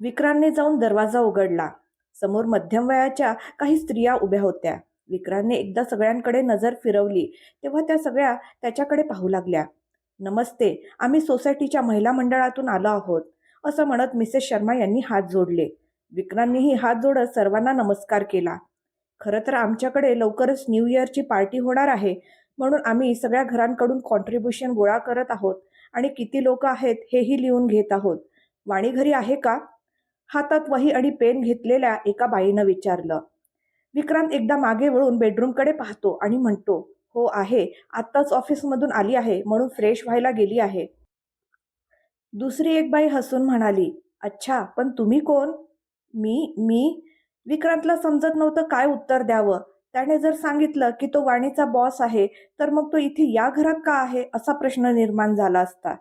विक्रांतने जाऊन दरवाजा उघडला. समोर मध्यम वयाच्या काही स्त्रिया उभ्या होत्या. विक्रांतने एकदा सगळ्यांकडे नजर फिरवली तेव्हा त्या सगळ्या त्याच्याकडे पाहू लागल्या. नमस्ते आम्ही सोसायटीच्या महिला मंडळातून आलो आहोत असं म्हणत मिसेस शर्मा यांनी हात जोडले. विक्रांतनेही हात जोडत सर्वांना नमस्कार केला. खरं तर आमच्याकडे लवकरच न्यू इयरची पार्टी होणार आहे म्हणून आम्ही सगळ्या घरांकडून कॉन्ट्रीब्युशन गोळा करत आहोत आणि किती लोक आहेत हेही लिहून घेत आहोत. वाणी घरी आहे का? हातात वही आणि पेन घेतलेल्या एका बाईनं विचारलं विक्रांत एकदा मागे वळून बेडरूमकडे पाहतो आणि म्हणतो हो आहे आत्ताच ऑफिसमधून आली आहे म्हणून फ्रेश व्हायला गेली आहे दुसरी एक बाई हसून म्हणाली अच्छा पण तुम्ही कोण? मी मी? विक्रांतला समजत नव्हतं काय उत्तर द्यावं. त्याने जर सांगितलं की तो वाणीचा बॉस आहे तर मग तो इथे या घरात का आहे असा प्रश्न निर्माण झाला असता.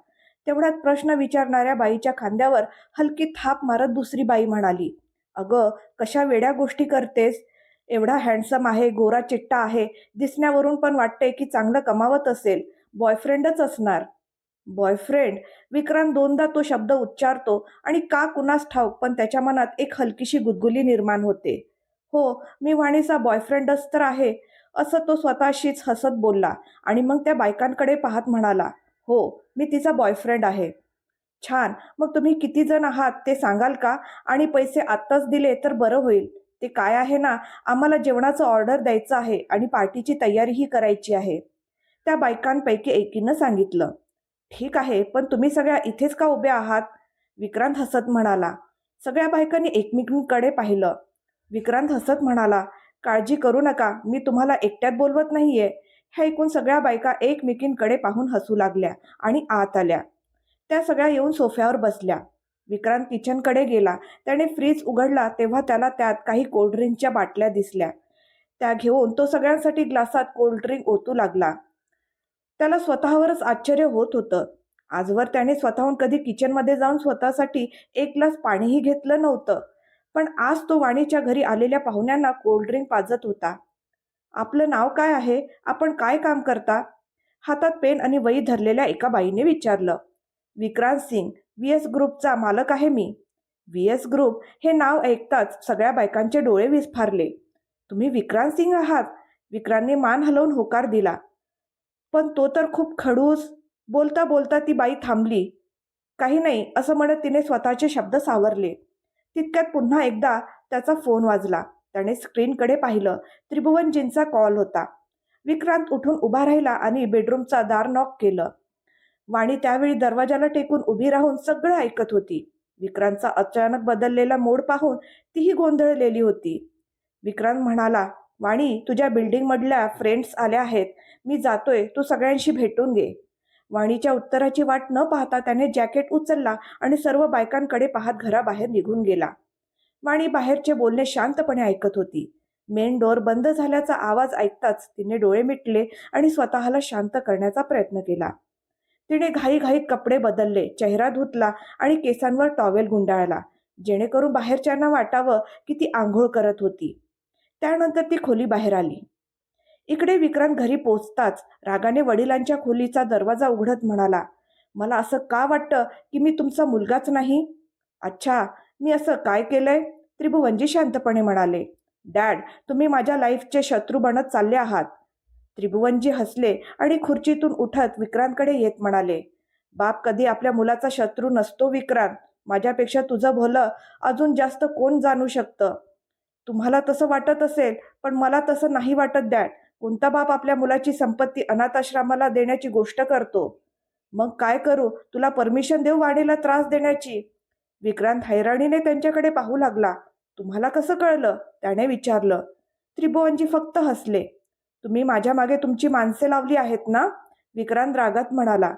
तेवढ्यात प्रश्न विचारणाऱ्या बाईच्या खांद्यावर हलकी थाप मारत दुसरी बाई म्हणाली अगं कशा वेड्या गोष्टी करतेस? एवढा हँडसम आहे गोरा चिट्टा आहे दिसण्यावरून पण वाटते की चांगलं कमावत असेल बॉयफ्रेंडच असणार. बॉयफ्रेंड विक्रांत दोनदा तो शब्द उच्चारतो आणि का कुणास ठाऊक पण त्याच्या मनात एक हलकीशी गुदगुली निर्माण होते. हो मी वाणीचा बॉयफ्रेंडच तर आहे असं तो स्वतःशीच हसत बोलला आणि मग त्या बायकांकडे पाहत म्हणाला हो मी तिचा बॉयफ्रेंड आहे. छान. मग तुम्ही किती जण आहात ते सांगाल का? आणि पैसे आत्ताच दिले तर बरं होईल. ते काय आहे ना आम्हाला जेवणाचं ऑर्डर द्यायचं आहे आणि पार्टीची तयारीही करायची आहे. त्या बायकांपैकी एकीनं सांगितलं. ठीक आहे पण तुम्ही सगळ्या इथेच का उभे आहात? विक्रांत हसत म्हणाला. सगळ्या बायकांनी एकमेकींकडे पाहिलं. विक्रांत हसत म्हणाला काळजी करू नका मी तुम्हाला एकट्यात बोलवत नाहीये. हे ऐकून सगळ्या बायका एकमेकींकडे पाहून हसू लागल्या आणि आत आल्या. त्या सगळ्या येऊन सोफ्यावर बसल्या. विक्रांत किचनकडे गेला. त्याने फ्रीज उघडला तेव्हा त्याला त्यात काही कोल्ड्रिंकच्या बाटल्या दिसल्या. त्या घेऊन तो सगळ्यांसाठी ग्लासात कोल्ड्रिंक ओतू लागला. त्याला स्वतःवरच आश्चर्य होत होतं. आजवर त्याने स्वतःहून कधी किचनमध्ये जाऊन स्वतःसाठी एक ग्लास पाणीही घेतलं नव्हतं. पण आज तो वाणीच्या घरी आलेल्या पाहुण्यांना कोल्ड्रिंक पाजत होता. आपलं नाव काय आहे? आपण काय काम करता? हातात पेन आणि वही धरलेल्या एका बाईने विचारलं. विक्रांत सिंग व्ही एस ग्रुपचा मालक आहे मी. व्ही एस ग्रुप हे नाव ऐकताच सगळ्या बायकांचे डोळे विस्फारले. तुम्ही विक्रांत सिंग आहात? विक्रांतने मान हलवून होकार दिला. पण तो तर खूप खडूस. बोलता बोलता ती बाई थांबली. काही नाही असं म्हणत तिने स्वतःचे शब्द सावरले. तितक्यात पुन्हा एकदा त्याचा फोन वाजला. त्याने स्क्रीनकडे पाहिलं. त्रिभुवनजींचा कॉल होता. विक्रांत उठून उभा राहिला आणि बेडरूमचा दार नॉक केलं. वाणी त्यावेळी दरवाजाला टेकून उभी राहून सगळं ऐकत होती. विक्रांतचा अचानक बदललेला मोड पाहून तीही गोंधळलेली होती. विक्रांत म्हणाला वाणी तुझ्या बिल्डिंगमधल्या फ्रेंड्स आल्या आहेत. मी जातोय. तू सगळ्यांशी भेटून घे. वाणीच्या उत्तराची वाट न पाहता त्याने जॅकेट उचलला आणि सर्व बायकांकडे पाहत घराबाहेर निघून गेला. वाणी बाहेरचे बोलणे शांतपणे ऐकत होती. मेन डोअर बंद झाल्याचा आवाज ऐकताच तिने डोळे मिटले आणि स्वतःला शांत करण्याचा प्रयत्न केला. तिने घाईघाईत कपडे बदलले चेहरा धुतला आणि केसांवर टॉवेल गुंडाळला जेणेकरून बाहेरच्यांना वाटावं की ती आंघोळ करत होती. त्यानंतर ती खोली बाहेर आली. इकडे विक्रांत घरी पोचताच रागाने वडिलांच्या खोलीचा दरवाजा उघडत म्हणाला मला असं का वाटतं की मी तुमचा मुलगाच नाही? अच्छा मी असं काय केलंय? त्रिभुवनजी शांतपणे म्हणाले डॅड तुम्ही माझ्या लाईफचे शत्रू बनत चालले आहात. त्रिभुवनजी हसले आणि खुर्चीतून उठत विक्रांतकडे येत म्हणाले बाप कधी आपल्या मुलाचा शत्रू नसतो विक्रांत. माझ्यापेक्षा तुझं भलं अजून जास्त कोण जाणू शकतं? तुम्हाला तसं वाटत असेल पण मला तसं नाही वाटत डॅड. कोणता बाप आपल्या मुलाची संपत्ती अनाथाश्रमाला देण्याची गोष्ट करतो? मग काय करू? तुला परमिशन देऊ वाढीला त्रास देण्याची? विक्रांत हैराणीने त्यांच्याकडे पाहू लागला. तुम्हाला कसं कळलं? त्याने विचारलं. त्रिभुवनजी फक्त हसले. तुम्ही माझ्या मागे तुमची माणसे लावली आहेत ना? विक्रांत रागात म्हणाला.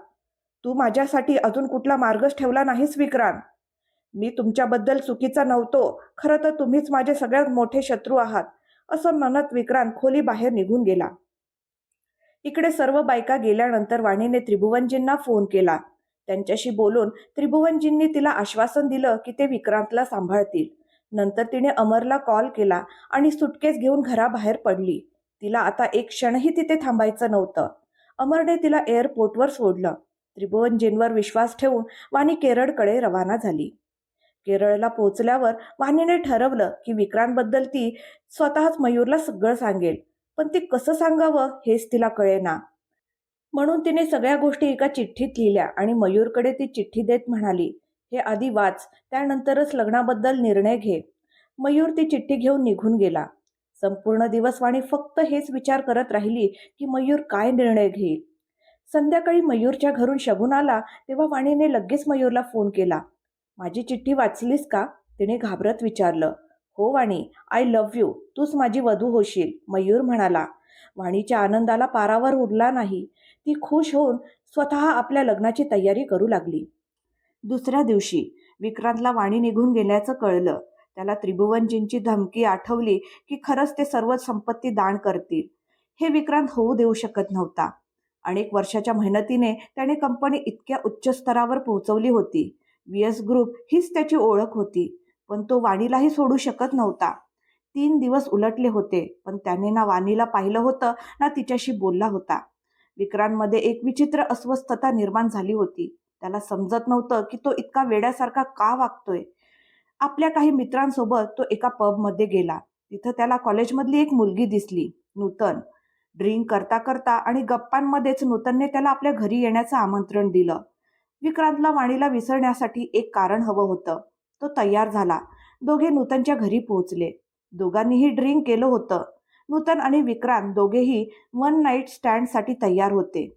तू माझ्यासाठी अजून कुठला मार्गच ठेवला नाहीस विक्रांत. मी तुमच्याबद्दल चुकीचा नव्हतो. खरं तर तुम्हीच माझे सगळ्यात मोठे शत्रू आहात असं म्हणत विक्रांत खोली बाहेर निघून गेला. इकडे सर्व बायका गेल्यानंतर वाणीने त्रिभुवनजींना फोन केला. त्यांच्याशी बोलून त्रिभुवनजींनी तिला आश्वासन दिलं की ते विक्रांतला सांभाळतील. नंतर तिने अमरला कॉल केला आणि सुटकेस घेऊन घराबाहेर पडली. तिला आता एक क्षणही तिथे थांबायचं नव्हतं. अमरने तिला एअरपोर्टवर सोडलं. त्रिभुवनजींवर विश्वास ठेवून वाणी केरळकडे रवाना झाली. केरळला पोहोचल्यावर वाणीने ठरवलं की विक्रांतबद्दल ती स्वतःच मयूरला सगळं सांगेल. पण ते कसं सांगावं हेच तिला कळेना. म्हणून तिने सगळ्या गोष्टी एका चिठ्ठीत लिहिल्या आणि मयूरकडे ती चिठ्ठी देत म्हणाली हे आधी वाच त्यानंतरच लग्नाबद्दल निर्णय घे. मयूर ती चिठ्ठी घेऊन निघून गेला. संपूर्ण दिवस वाणी फक्त हेच विचार करत राहिली की मयूर काय निर्णय घेईल. संध्याकाळी मयूरच्या घरून शगून आला तेव्हा वाणीने लगेच मयूरला फोन केला. माझी चिठ्ठी वाचलीस का? तिने घाबरत विचारलं. हो वाणी आय लव्ह यू तूच माझी वधू होशील मयूर म्हणाला. वाणीच्या आनंदाला पारावर उरला नाही. ती खुश होऊन स्वतः आपल्या लग्नाची तयारी करू लागली. दुसऱ्या दिवशी विक्रांतला वाणी निघून गेल्याचं कळलं. त्याला त्रिभुवनजींची धमकी आठवली की खरंच ते सर्व संपत्ती दान करतील. हे विक्रांत होऊ देऊ शकत नव्हता. अनेक वर्षाच्या मेहनतीने त्याने कंपनी इतक्या उच्च स्तरावर पोहोचवली होती. व्ही एस ग्रुप हीच त्याची ओळख होती पण तो वाणीलाही सोडू शकत नव्हता. तीन दिवस उलटले होते पण त्याने ना वाणीला पाहिलं होतं ना तिच्याशी बोलला होता. विक्रांतमध्ये एक विचित्र अस्वस्थता निर्माण झाली होती. त्याला समजत नव्हतं की तो इतका वेड्यासारखा का वागतोय. आपल्या काही मित्रांसोबत तो एका पबमध्ये गेला. तिथं त्याला कॉलेजमधली एक मुलगी दिसली नूतन. ड्रिंक करता करता आणि गप्पांमध्येच नूतनने त्याला आपल्या घरी येण्याचं आमंत्रण दिलं. विक्रांतला वाणीला विसरण्यासाठी एक कारण हवं होतं. तो तयार झाला. दोघे नूतनच्या घरी पोहोचले. दोघांनीही ड्रिंक केलं होतं. नूतन आणि विक्रांत दोघेही वन नाईट स्टँडसाठी तयार होते.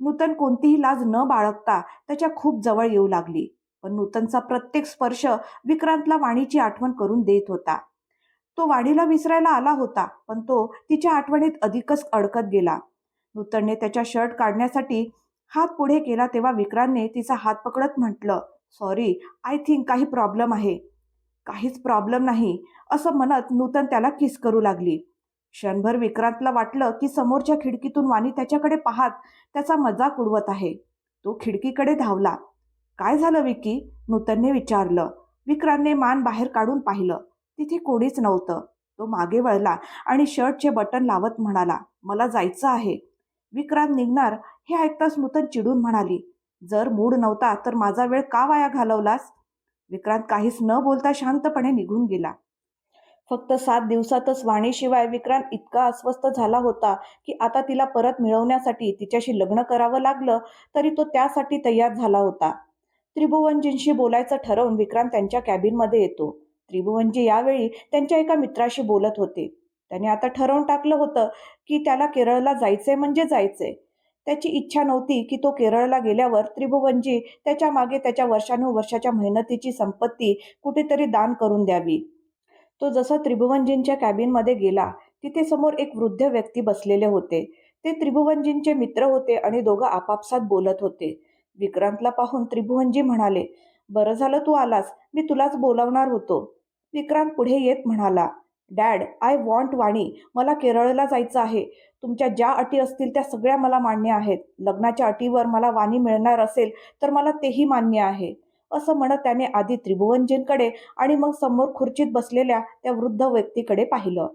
नूतन कोणतीही लाज न बाळगता त्याच्या खूप जवळ येऊ लागली. पण नूतनचा प्रत्येक स्पर्श विक्रांतला वाणीची आठवण करून देत होता. तो वाणीला विसरायला आला होता पण तो तिच्या आठवणीत अधिकच अडकत गेला. नूतनने त्याच्या शर्ट काढण्यासाठी हात पुढे केला तेव्हा विक्रांतने तिचा हात पकडत म्हटलं सॉरी आय थिंक काही प्रॉब्लेम आहे. काहीच प्रॉब्लेम नाही असं म्हणत नूतन त्याला किस करू लागली. क्षणभर विक्रांतला वाटलं की समोरच्या खिडकीतून वाणी त्याच्याकडे पाहत त्याचा मजाक उडवत आहे. तो खिडकीकडे धावला. काय झालं विकी नूतनने विचारलं. विक्रांतने मान बाहेर काढून पाहिलं. तिथे कोणीच नव्हतं. तो मागे वळला आणि शर्टचे बटन लावत म्हणाला मला जायचं आहे. विक्रांत निघणार हे ऐकताच नूतन चिडून म्हणाली जर मूड नव्हता तर माझा वेळ का वाया घालवलास? विक्रांत काहीच न बोलता शांतपणे निघून गेला. फक्त सात दिवसातच वाणीशिवाय विक्रांत इतका अस्वस्थ झाला होता की आता तिला परत मिळवण्यासाठी तिच्याशी लग्न करावं लागलं तरी तो त्यासाठी तयार झाला होता. त्रिभुवनजींशी बोलायचं ठरवून विक्रांत त्यांच्या कॅबिनमध्ये येतो. त्रिभुवनजी यावेळी त्यांच्या एका मित्राशी बोलत होते. त्याने आता ठरवून टाकलं होतं की त्याला केरळला जायचंय म्हणजे जायचंय. त्याची इच्छा नव्हती की तो केरळला गेल्यावर त्रिभुवनजी त्याच्यामागे त्याच्या वर्षानुवर्षाच्या मेहनतीची संपत्ती कुठेतरी दान करून द्यावी. तो जसा त्रिभुवनजींच्या कॅबिनमध्ये गेला तिथे समोर एक वृद्ध व्यक्ती बसलेले होते. ते त्रिभुवनजींचे मित्र होते आणि दोघं आपापसात बोलत होते. विक्रांतला पाहून त्रिभुवनजी म्हणाले बरं झालं तू आलास मी तुलाच बोलावणार होतो. विक्रांत पुढे येत म्हणाला डॅड आय वॉन्ट वाणी. मला केरळला जायचं आहे. तुमच्या ज्या अटी असतील त्या सगळ्या मला मान्य आहेत. लग्नाच्या अटीवर मला वाणी मिळणार असेल तर मला तेही मान्य आहे. असं म्हणत त्याने आधी त्रिभुवनजींकडे आणि मग समोर खुर्चीत बसलेल्या त्या वृद्ध व्यक्तीकडे पाहिलं.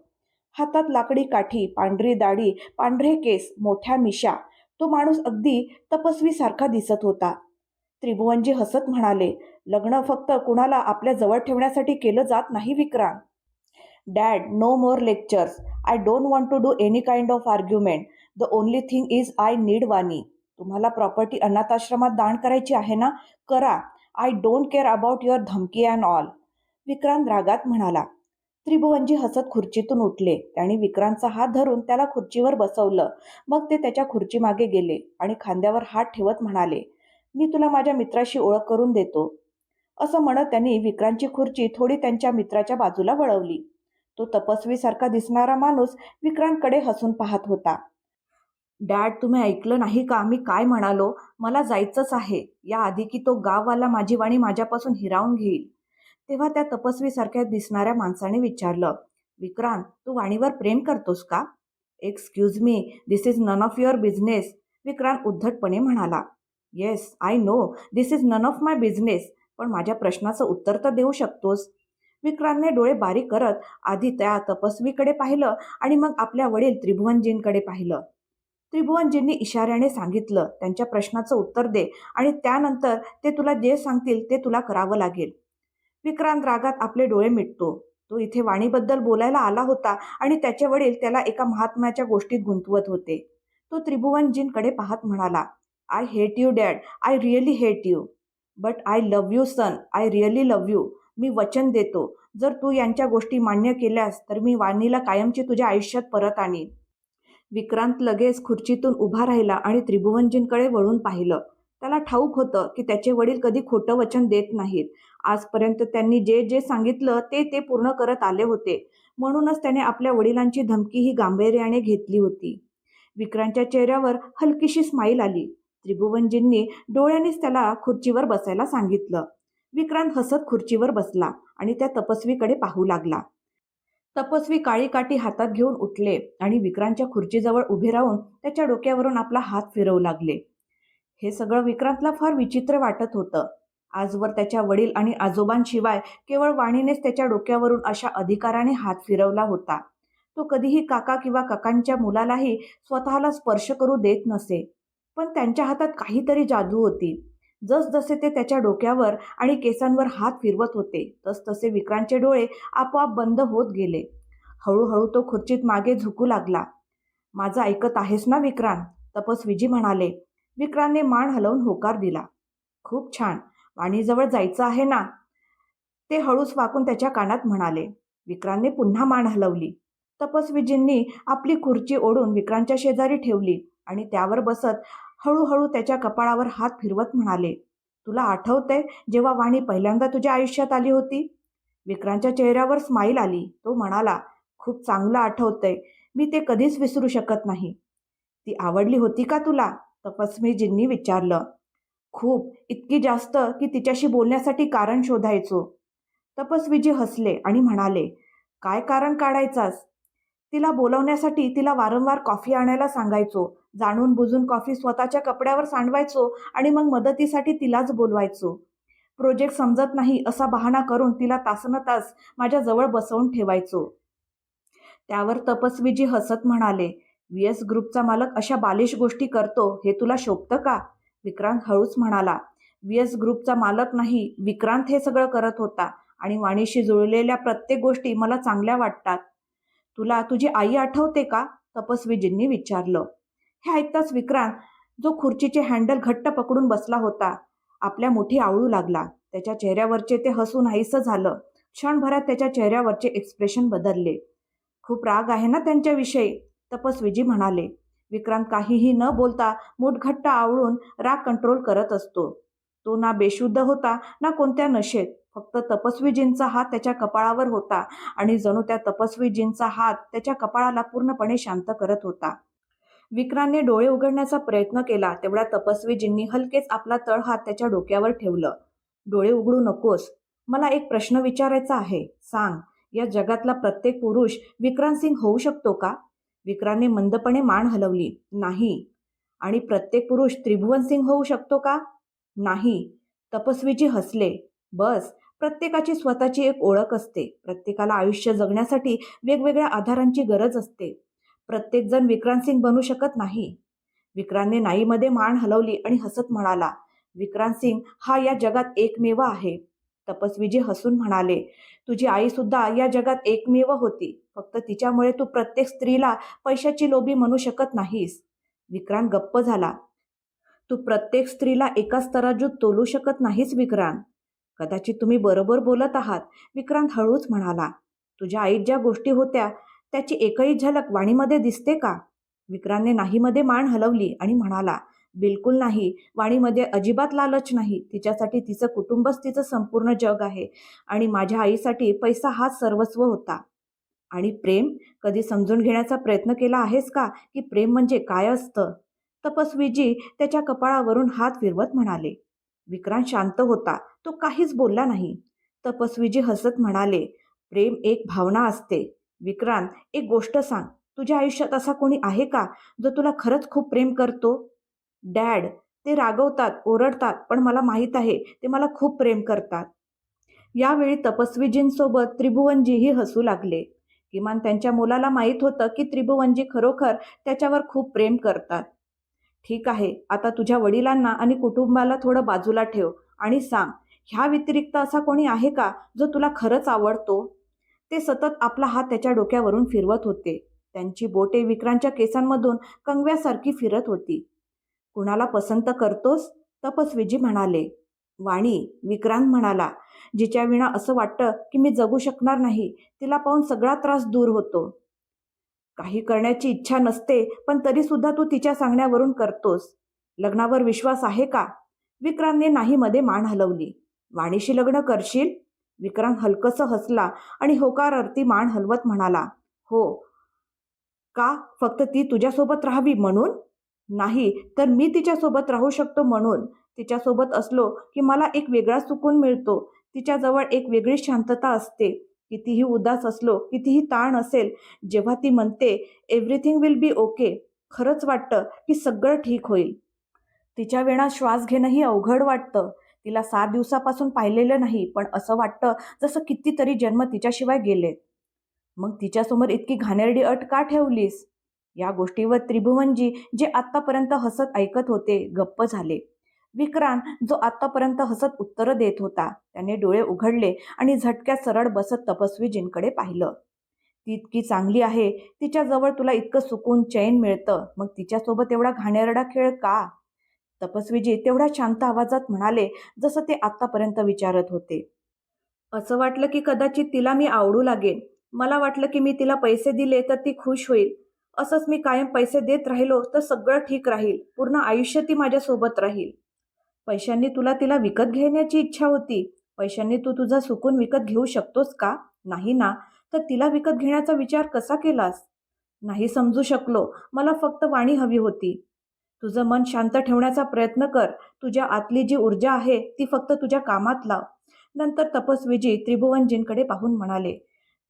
हातात लाकडी काठी पांढरी दाढी पांढरे केस मोठ्या मिशा. तो माणूस अगदी तपस्वीसारखा दिसत होता. त्रिभुवनजी हसत म्हणाले लग्न फक्त कुणाला आपल्या जवळ ठेवण्यासाठी केलं जात नाही Vikrant. Dad no more lectures I don't want to do any kind of argument the only thing is I need Vani तुम्हाला प्रॉपर्टी अनाथाश्रमात दान करायची आहे ना? करा. I don't care about your धमकी अँड ऑल विक्रांत रागात म्हणाला. त्रिभुवनजी हसत खुर्चीतून उठले. त्यांनी विक्रांतचा हात धरून त्याला खुर्चीवर बसवलं. मग ते त्याच्या खुर्चीमागे गेले आणि खांद्यावर हात ठेवत म्हणाले मी तुला माझ्या मित्राशी ओळख करून देतो. असं म्हणत त्यांनी विक्रांतची खुर्ची थोडी त्यांच्या मित्राच्या बाजूला वळवली. तो तपस्वीसारखा दिसणारा माणूस विक्रांतकडे हसून पाहत होता. डॅड तुम्ही ऐकलं नाही का मी काय म्हणालो? मला जायचंच आहे. या आधी की तो गाववाला माझी वाणी माझ्यापासून हिरावून घेईल. तेव्हा त्या तपस्वीसारख्या दिसणाऱ्या माणसाने विचारलं विक्रांत तू वाणीवर प्रेम करतोस का? Excuse me this is none of your business Vikrant उद्धटपणे म्हणाला yes I know this is none of my business पण माझ्या प्रश्नाचं उत्तर तर देऊ शकतोस. विक्रांतने डोळे बारीक करत आधी त्या तपस्वीकडे पाहिलं आणि मग आपल्या वडील त्रिभुवनजींकडे पाहिलं. त्रिभुवनजींनी इशाऱ्याने सांगितलं त्यांच्या प्रश्नाचं उत्तर दे आणि त्यानंतर ते तुला जे सांगतील ते तुला करावं लागेल. विक्रांत रागात आपले डोळे मिटतो. तो इथे वाणीबद्दल बोलायला आला होता आणि त्याचे वडील त्याला एका महात्म्याच्या गोष्टीत गुंतवत होते. तो त्रिभुवनजींकडे पाहत म्हणाला I hate you dad I really hate you but I love you son I really love you मी वचन देतो. जर तू यांच्या गोष्टी मान्य केल्यास तर मी वाणीला कायमची तुझ्या आयुष्यात परत आणीन. विक्रांत लगेच खुर्चीतून उभा राहिला आणि त्रिभुवनजींकडे वळून पाहिलं. त्याला ठाऊक होतं की त्याचे वडील कधी खोटं वचन देत नाहीत. आजपर्यंत त्यांनी जे जे सांगितलं ते ते पूर्ण करत आले होते. म्हणूनच त्याने आपल्या वडिलांची धमकी ही गांभीर्याने घेतली होती. विक्रांतच्या चेहऱ्यावर हलकीशी स्माईल आली. त्रिभुवनजींनी डोळ्यांनीच त्याला खुर्चीवर बसायला सांगितलं. विक्रांत हसत खुर्चीवर बसला आणि त्या तपस्वीकडे पाहू लागला. तपस्वी काळी काठी हातात घेऊन उठले आणि विक्रांतच्या खुर्चीजवळ उभे राहून त्याच्या डोक्यावरून आपला हात फिरवू लागले. हे सगळं विक्रांतला फार विचित्र वाटत होतं. आजवर त्याच्या वडील आणि आजोबांशिवाय केवळ वाणीनेच त्याच्या डोक्यावरून अशा अधिकाराने हात फिरवला होता. तो कधीही काका किंवा काकांच्या मुलालाही स्वतःला स्पर्श करू देत नसे. पण त्यांच्या हातात काहीतरी जादू होती. जसजसे ते त्याच्या डोक्यावर आणि केसांवर हात फिरवत होते तसतसे विक्रांतचे डोळे आपोआप बंद होत गेले. हळूहळू तो खुर्चीत मागे झुकू लागला. माझं ऐकत आहेस ना विक्रांत? तपस्वीजी म्हणाले. विक्रांतने मान हलवून होकार दिला. खूप छान. वाणीजवळ जायचं आहे ना? ते हळूच वाकून त्याच्या कानात म्हणाले. विक्रांतने पुन्हा मान हलवली. तपस्वीजींनी आपली खुर्ची ओढून विक्रांतच्या शेजारी ठेवली आणि त्यावर बसत हळूहळू त्याच्या कपाळावर हात फिरवत म्हणाले तुला आठवतंय जेव्हा वाणी पहिल्यांदा तुझ्या आयुष्यात आली होती विक्रांतच्या चेहऱ्यावर स्माईल आली. तो म्हणाला खूप चांगलं आठवतंय. मी ते कधीच विसरू शकत नाही. ती आवडली होती का तुला तपस्वीजींनी विचारलं. खूप. इतकी जास्त की तिच्याशी बोलण्यासाठी कारण शोधायचो तपस्वीजी हसले आणि म्हणाले काय कारण काढायचास? तिला बोलवण्यासाठी तिला वारंवार कॉफी आणायला सांगायचो. जाणून बुजून कॉफी स्वतःच्या कपड्यावर सांडवायचो आणि मग मदतीसाठी तिलाच बोलवायचो. प्रोजेक्ट समजत नाही असा बहाणा करून तिला तासन तास माझ्याजवळ बसवून ठेवायचो. त्यावर तपस्वीजी हसत म्हणाले व्ही एस ग्रुपचा मालक अशा बालिश गोष्टी करतो हे तुला शोभतं का? विक्रांत हळूच म्हणाला व्ही एस ग्रुपचा मालक नाही विक्रांत हे सगळं करत होता आणि वाणीशी जुळलेल्या प्रत्येक गोष्टी मला चांगल्या वाटतात. तुला तुझी आई आठवते का? तपस्वीजींनी विचारलं. हे ऐकताच विक्रांत जो खुर्चीचे हँडल घट्ट पकडून बसला होता आपल्या मोठी आवळू लागला. त्याच्या चेहऱ्यावरचे ते हसून नाहीसं झालं. क्षणभरात त्याच्या चेहऱ्यावरचे एक्सप्रेशन बदलले. खूप राग आहे ना त्यांच्याविषयी? तपस्वीजी म्हणाले. विक्रांत काहीही न बोलता मोठघट्ट आवळून राग कंट्रोल करत असतो. तो ना बेशुद्ध होता ना कोणत्या नशेत. फक्त तपस्वीजींचा हात त्याच्या कपाळावर होता आणि जणू त्या तपस्वीजींचा हात त्याच्या कपाळाला पूर्णपणे शांत करत होता. विक्रांतने डोळे उघडण्याचा प्रयत्न केला तेवढ्या तपस्वीजींनी हलकेच आपला तळहात त्याच्या डोक्यावर ठेवलं. डोळे उघडू नकोस. मला एक प्रश्न विचारायचा आहे. सांग. या जगातला प्रत्येक पुरुष विक्रांत सिंग होऊ शकतो का? विक्रांतने मंदपणे मान हलवली. नाही. आणि प्रत्येक पुरुष त्रिभुवन सिंग होऊ शकतो का? नाही. तपस्वीजी हसले. बस. प्रत्येकाची स्वतःची एक ओळख असते. प्रत्येकाला आयुष्य जगण्यासाठी वेगवेगळ्या आधारांची गरज असते. प्रत्येकजण विक्रांत सिंग बनू शकत नाही. विक्रांतने नाईमध्ये मान हलवली आणि हसत म्हणाला विक्रांत सिंग हा या जगात एकमेव आहे. तपस्वीजी हसून म्हणाले तुझी आई सुद्धा या जगात एकमेव होती. फक्त तिच्यामुळे तू प्रत्येक स्त्रीला पैशाची लोभी म्हणू शकत नाहीस. विक्रांत गप्प झाला तू प्रत्येक स्त्रीला एकाच तराजूत तोलू शकत नाहीस विक्रांत. कदाचित तुम्ही बरोबर बोलत आहात. विक्रांत हळूच म्हणाला तुझ्या आईत ज्या गोष्टी होत्या त्याची एकही झलक वाणीमध्ये दिसते का? विक्रांतने नाहीमध्ये मान हलवली आणि म्हणाला बिलकुल नाही. वाणीमध्ये अजिबात लालच नाही. तिच्यासाठी तिचं कुटुंबच तिचं संपूर्ण जग आहे आणि माझ्या आईसाठी पैसा हाच सर्वस्व होता. आणि प्रेम? कधी समजून घेण्याचा प्रयत्न केला आहेस का? की प्रेम म्हणजे काय असतं? तपस्वीजी त्याच्या कपाळावरून हात फिरवत म्हणाले विक्रांत शांत होता. तो काहीच बोलला नाही. तपस्वीजी हसत म्हणाले प्रेम एक भावना असते. विक्रांत एक गोष्ट सांग. तुझ्या आयुष्यात असा कोणी आहे का जो तुला खरंच खूप प्रेम करतो? डॅड ते रागवतात ओरडतात पण मला माहीत आहे ते मला खूप प्रेम करतात. यावेळी तपस्वीजींसोबत त्रिभुवनजीही हसू लागले. किमान त्यांच्या मुलाला माहीत होतं की त्रिभुवनजी खरोखर त्याच्यावर खूप प्रेम करतात. ठीक आहे आता तुझ्या वडिलांना आणि कुटुंबाला थोडं बाजूला ठेव आणि सांग ह्या व्यतिरिक्त असा कोणी आहे का जो तुला खरंच आवडतो? ते सतत आपला हात त्याच्या डोक्यावरून फिरवत होते. त्यांची बोटे विक्रांतच्या केसांमधून कंगव्यासारखी फिरत होती. कुणाला पसंत करतोस? तपस्वीजी म्हणाले. वाणी विक्रांत म्हणाला. जिच्या विना असं वाटतं की मी जगू शकणार नाही तिला पाहून सगळा त्रास दूर होतो. काही करण्याची इच्छा नसते पण तरी सुद्धा तू तिच्या सांगण्यावरून करतोस. लग्नावर विश्वास आहे का? विक्रांतने नाही मध्ये मान हलवली. वाणीशी लग्न करशील? विक्रांत हलकसं हसला आणि होकार अर्थी मान हलवत म्हणाला हो. का? फक्त ती तुझ्यासोबत राहावी म्हणून? नाही तर मी तिच्यासोबत राहू शकतो म्हणून. तिच्यासोबत असलो की मला एक वेगळा सुकून मिळतो. तिच्याजवळ एक वेगळी शांतता असते. कितीही उदास असलो कितीही ताण असेल जेव्हा ती म्हणते एव्हरीथिंग विल बी ओके खरंच वाटतं की सगळं ठीक होईल. तिच्या वेळा श्वास घेणंही अवघड वाटतं. तिला सात दिवसापासून पाहिलेलं नाही पण असं वाटतं जसं कितीतरी जन्म तिच्याशिवाय गेलेत मग तिच्यासमोर इतकी घाणेरडी अट का ठेवलीस? या गोष्टीवर त्रिभुवनजी जे आत्तापर्यंत हसत ऐकत होते गप्प झाले. विक्रांत जो आत्तापर्यंत हसत उत्तरं देत होता. त्याने डोळे उघडले आणि झटक्यात सरळ बसत तपस्वीजींकडे पाहिलं. ती इतकी चांगली आहे. तिच्याजवळ तुला इतकं सुकून चैन मिळतं. मग तिच्यासोबत एवढा घाणेरडा खेळ का? तपस्वीजी तेवढ्या शांत आवाजात म्हणाले जसं ते आत्तापर्यंत विचारत होते. असं वाटलं की कदाचित तिला मी आवडू लागेन. मला वाटलं की मी तिला पैसे दिले तर ती खुश होईल. असंच मी कायम पैसे देत राहिलो तर सगळं ठीक राहील. पूर्ण आयुष्य ती माझ्यासोबत राहील. पैशांनी तुला तिला विकत घेण्याची इच्छा होती. पैशांनी तू तुझा सुकून विकत घेऊ शकतोस का? नाही ना. तर तिला विकत घेण्याचा विचार कसा केलास? नाही समजू शकलो. मला फक्त वाणी हवी होती. तुझं मन शांत ठेवण्याचा प्रयत्न कर. तुझ्या आतली जी ऊर्जा आहे ती फक्त तुझ्या कामात लाव. नंतर तपस्वीजी त्रिभुवनजींकडे पाहून म्हणाले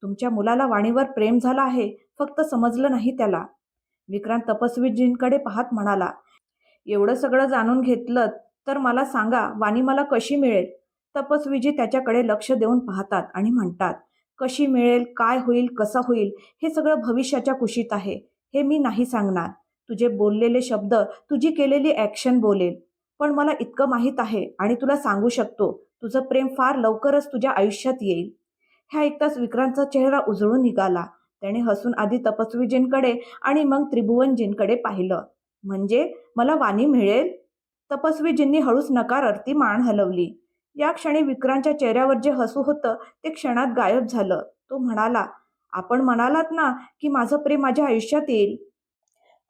तुमच्या मुलाला वाणीवर प्रेम झालं आहे. फक्त समजलं नाही त्याला. विक्रांत तपस्वीजींकडे पाहत म्हणाला एवढं सगळं जाणून घेतलं तर मला सांगा वाणी मला कशी मिळेल? तपस्वीजी त्याच्याकडे लक्ष देऊन पाहतात आणि म्हणतात कशी मिळेल काय होईल कसं होईल हे सगळं भविष्याच्या कुशीत आहे. हे मी नाही सांगणार. तुझे बोललेले शब्द तुझी केलेली ॲक्शन बोलेल. पण मला इतकं माहीत आहे आणि तुला सांगू शकतो तुझं प्रेम फार लवकरच तुझ्या आयुष्यात येईल. ह्या ऐकताच विक्रांतचा चेहरा उजळून निघाला. त्याने हसून आधी तपस्वीजींकडे आणि मग त्रिभुवनजींकडे पाहिलं. म्हणजे मला वाणी मिळेल? तपस्वीजींनी हळूच नकार अर्थी मान हलवली. या क्षणी विक्रांतच्या चेहऱ्यावर जे हसू होतं ते क्षणात गायब झालं. तो म्हणाला आपण म्हणालात ना की माझं प्रेम माझ्या आयुष्यात येईल.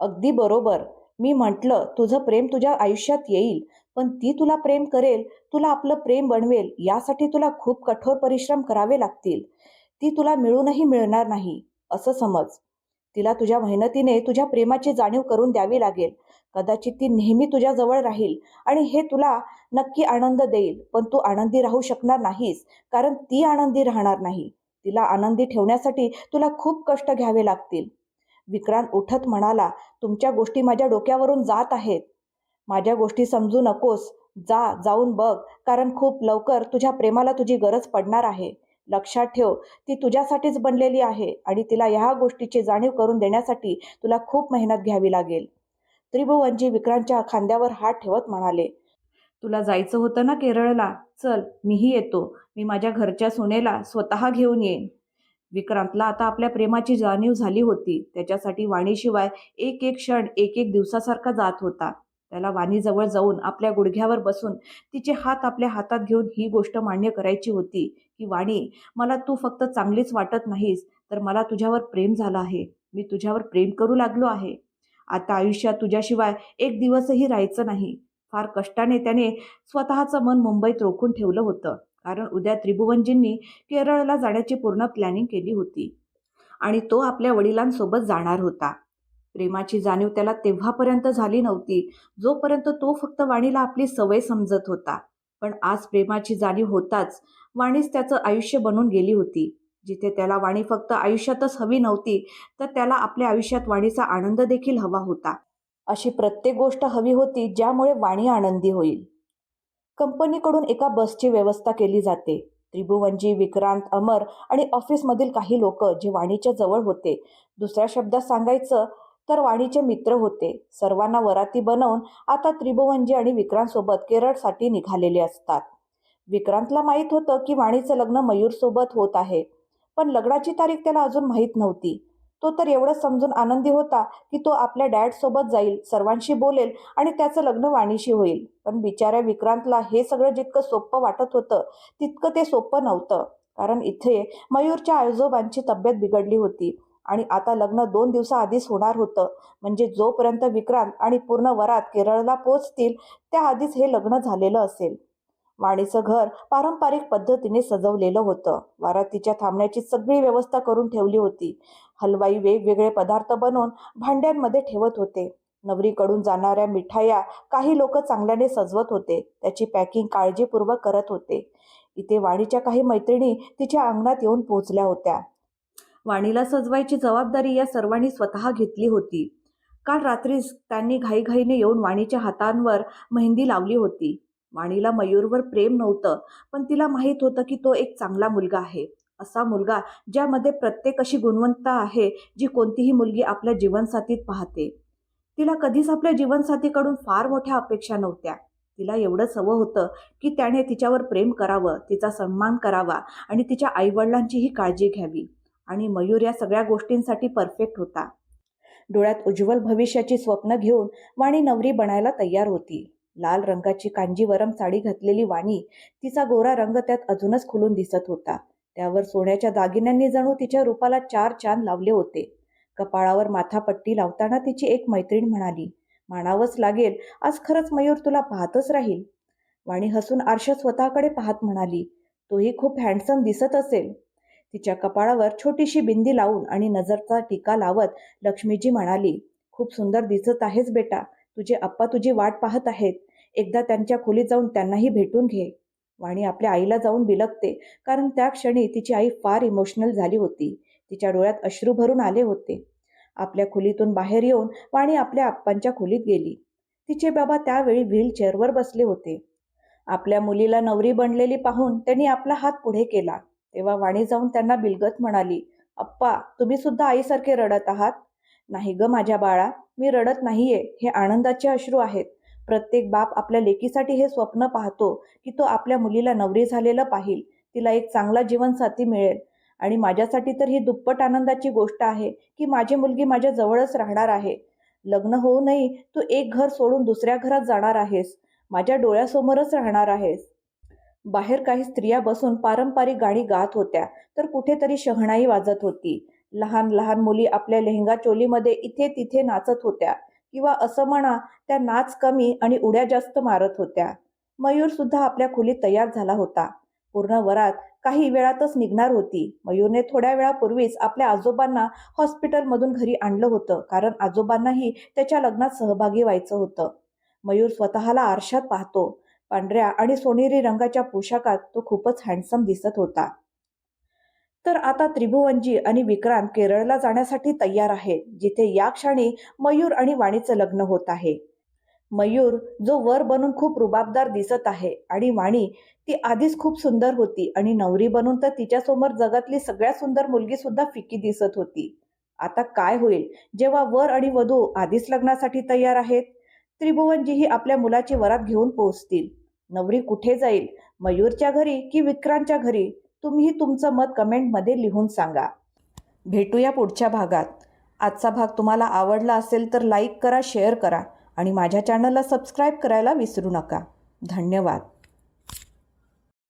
अगदी बरोबर. मी म्हटलं तुझं प्रेम तुझ्या आयुष्यात येईल. पण ती तुला प्रेम करेल तुला आपलं प्रेम बनवेल यासाठी तुला खूप कठोर परिश्रम करावे लागतील. ती तुला मिळूनही मिळणार नाही. असं समज. तिला तुझ्या मेहनतीने तुझ्या प्रेमाची जाणीव करून द्यावी लागेल. कदाचित ती नेहमी तुझ्याजवळ राहील आणि हे तुला नक्की आनंद देईल. पण तू आनंदी राहू शकणार नाहीस कारण ती आनंदी राहणार नाही. तिला आनंदी ठेवण्यासाठी तुला खूप कष्ट घ्यावे लागतील. विक्रांत उठत म्हणाला तुमच्या गोष्टी माझ्या डोक्यावरून जात आहेत. माझ्या गोष्टी समजू नकोस. जा जाऊन बघ कारण खूप लवकर तुझ्या प्रेमाला तुझी गरज पडणार आहे. लक्षात ठेव ती तुझ्यासाठीच बनलेली आहे आणि तिला ह्या गोष्टीची जाणीव करून देण्यासाठी तुला खूप मेहनत घ्यावी लागेल. त्रिभुवनजी विक्रांतच्या खांद्यावर हात ठेवत म्हणाले तुला जायचं होतं ना केरळला? चल मीही येतो. मी माझ्या घरच्या सुनेला स्वतः घेऊन येईन. विक्रांतला आता आपल्या प्रेमाची जाणीव झाली होती. त्याच्यासाठी वाणीशिवाय एक एक क्षण एक एक दिवसासारखा जात होता. त्याला वाणीजवळ जाऊन आपल्या गुडघ्यावर बसून तिचे हात आपल्या हातात घेऊन ही गोष्ट मान्य करायची होती की वाणी मला तू फक्त चांगलीच वाटत नाहीस तर मला तुझ्यावर प्रेम झालं आहे. मी तुझ्यावर प्रेम करू लागलो आहे. आता आयुष्यात तुझ्याशिवाय एक दिवसही राहायचं नाही. फार कष्टाने त्याने स्वतःचं मन मुंबईत रोखून ठेवलं होतं. कारण उद्या त्रिभुवनजींनी केरळला जाण्याची पूर्ण प्लॅनिंग केली होती. आणि तो आपल्या वडिलांसोबत जाणार होता. प्रेमाची जाणीव त्याला तेव्हापर्यंत झाली नव्हती जोपर्यंत तो फक्त वाणीला आपली सवय समजत होता. पण आज प्रेमाची जाणीव होताच वाणीच त्याचं आयुष्य बनून गेली होती. जिथे त्याला वाणी फक्त आयुष्यातच हवी नव्हती तर त्याला आपल्या आयुष्यात वाणीचा आनंद देखील हवा होता. अशी प्रत्येक गोष्ट हवी होती ज्यामुळे वाणी आनंदी होईल. कंपनीकडून एका बसची व्यवस्था केली जाते. त्रिभुवनजी विक्रांत अमर आणि ऑफिसमधील काही लोक जे वाणीच्या जवळ होते. दुसऱ्या शब्दात सांगायचं तर वाणीचे मित्र होते. सर्वांना वराती बनवून आता त्रिभुवनजी आणि विक्रांतसोबत केरळसाठी निघालेले असतात. विक्रांतला माहीत होतं की वाणीचं लग्न मयूरसोबत होत आहे. पण लग्नाची तारीख त्याला अजून माहीत नव्हती. तो तर एवढं समजून आनंदी होता की तो आपल्या डॅडसोबत जाईल सर्वांशी बोलेल आणि त्याचं लग्न वाणीशी होईल. पण बिचाऱ्या विक्रांतला हे सगळं जितकं सोपं वाटत होतं तितकं ते सोपं नव्हतं. कारण इथे मयूरच्या आजोबांची तब्येत बिघडली होती. आणि आता लग्न दोन दिवसाआधीच होणार होतं. म्हणजे जोपर्यंत विक्रांत आणि पूर्ण वरात केरळला पोचतील त्याआधीच हे लग्न झालेलं असेल. वाणीचं घर पारंपरिक पद्धतीने सजवलेलं होतं. वारातीच्या थांबण्याची सगळी व्यवस्था करून ठेवली होती. हलवाई वेगवेगळे पदार्थ बनवून भांड्यांमध्ये ठेवत होते. नवरीकडून जाणाऱ्या मिठाया काही लोक चांगल्याने सजवत होते. त्याची पॅकिंग काळजीपूर्वक करत होते. इथे वाणीच्या काही मैत्रिणी तिच्या अंगणात येऊन पोहोचल्या होत्या. वाणीला सजवायची जबाबदारी या सर्वांनी स्वतः घेतली होती. काल रात्रीच त्यांनी घाईघाईने येऊन वाणीच्या हातांवर मेहंदी लावली होती. वाणीला मयूरवर प्रेम नव्हतं पण तिला माहीत होतं की तो एक चांगला मुलगा आहे. असा मुलगा ज्यामध्ये प्रत्येक अशी गुणवत्ता आहे जी कोणतीही मुलगी आपल्या जीवनसाथीत पाहते. तिला कधीच आपल्या जीवनसाथीकडून फार मोठ्या अपेक्षा नव्हत्या. तिला एवढंच हवं होतं की त्याने तिच्यावर प्रेम करावं तिचा सन्मान करावा आणि तिच्या आईवडिलांचीही काळजी घ्यावी. आणि मयूर या सगळ्या गोष्टींसाठी परफेक्ट होता. डोळ्यात उज्ज्वल भविष्याची स्वप्न घेऊन वाणी नवरी बनायला तयार होती. लाल रंगाची कांजीवरम साडी घातलेली वाणी तिचा गोरा रंग त्यात अजूनच खुलून दिसत होता. त्यावर सोन्याच्या दागिन्यांनी जणू तिच्या रूपाला चार चांद लावले होते. कपाळावर माथापट्टी लावताना तिची एक मैत्रीण म्हणाली म्हणावंच लागेल आज खरंच मयूर तुला पाहतच राहील. वाणी हसून आरशात स्वतःकडे पाहत म्हणाली तोही खूप हँडसम दिसत असेल. तिच्या कपाळावर छोटीशी बिंदी लावून आणि नजरचा टीका लावत लक्ष्मीजी म्हणाली खूप सुंदर दिसत आहेस बेटा. तुझे आप्पा तुझी वाट पाहत आहेत. एकदा त्यांच्या खोलीत जाऊन त्यांनाही भेटून घे. वाणी आपल्या आईला जाऊन बिलगते कारण त्या क्षणी तिची आई फार इमोशनल झाली होती. तिच्या डोळ्यात अश्रू भरून आले होते. आपल्या खोलीतून बाहेर येऊन वाणी आपल्या आप्पांच्या खोलीत गेली. तिचे बाबा त्यावेळी व्हीलचेअरवर बसले होते. आपल्या मुलीला नवरी बनलेली पाहून त्यांनी आपला हात पुढे केला. तेव्हा वाणी जाऊन त्यांना बिलगत म्हणाली अप्पा तुम्ही सुद्धा आईसारखे रडत आहात? नाही ग माझ्या बाळा मी रडत नाहीये हे आनंदाचे अश्रू आहेत. प्रत्येक बाप आपल्या लेकीसाठी हे स्वप्न पाहतो की तो आपल्या मुलीला नवरी झालेलं पाहिल तिला एक चांगला जीवनसाथी मिळेल. आणि माझ्यासाठी तर ही दुप्पट आनंदाची गोष्ट आहे की माझी मुलगी माझ्या जवळच राहणार आहे. लग्न होऊनही तू एक घर सोडून दुसऱ्या घरात जाणार आहेस. माझ्या डोळ्यासमोरच राहणार आहेस. बाहेर काही स्त्रिया बसून पारंपरिक गाणी गात होत्या तर कुठेतरी शहणाई वाजत होती. लहान लहान मुली आपल्या लेहंगा चोलीमध्ये इथे तिथे नाचत होत्या किंवा असं म्हणा त्या नाच कमी आणि उड्या जास्त मारत होत्या. मयूर सुद्धा आपल्या खोलीत तयार झाला होता. पूर्ण वरात काही वेळातच निघणार होती. मयूरने थोड्या वेळापूर्वीच आपल्या आजोबांना हॉस्पिटलमधून घरी आणलं होतं कारण आजोबांनाही त्याच्या लग्नात सहभागी व्हायचं होतं. मयूर स्वतःला आरशात पाहतो. पांढऱ्या आणि सोनेरी रंगाच्या पोशाखात तो खूपच हँडसम दिसत होता. तर आता त्रिभुवनजी आणि विक्रांत केरळला जाण्यासाठी तयार आहेत जिथे या क्षणी मयूर आणि वाणीचं लग्न होत आहे. मयूर जो वर बनून खूप रुबाबदार दिसत आहे आणि वाणी ती आधीच खूप सुंदर होती आणि नवरी बनून तर तिच्यासमोर जगातली सगळ्यात सुंदर मुलगी सुद्धा फिकी दिसत होती. आता काय होईल जेव्हा वर आणि वधू आधीच लग्नासाठी तयार आहेत? त्रिभुवनजीही आपल्या मुलाची वरात घेऊन पोहोचतील. नवरी कुठे जाईल? मयूरच्या घरी की विक्रांतच्या घरी? तुम्ही तुमचं मत कमेंटमध्ये लिहून सांगा. भेटूया पुढच्या भागात. आजचा भाग तुम्हाला आवडला असेल तर लाईक करा शेअर करा आणि माझ्या चॅनलला सबस्क्राईब करायला विसरू नका. धन्यवाद.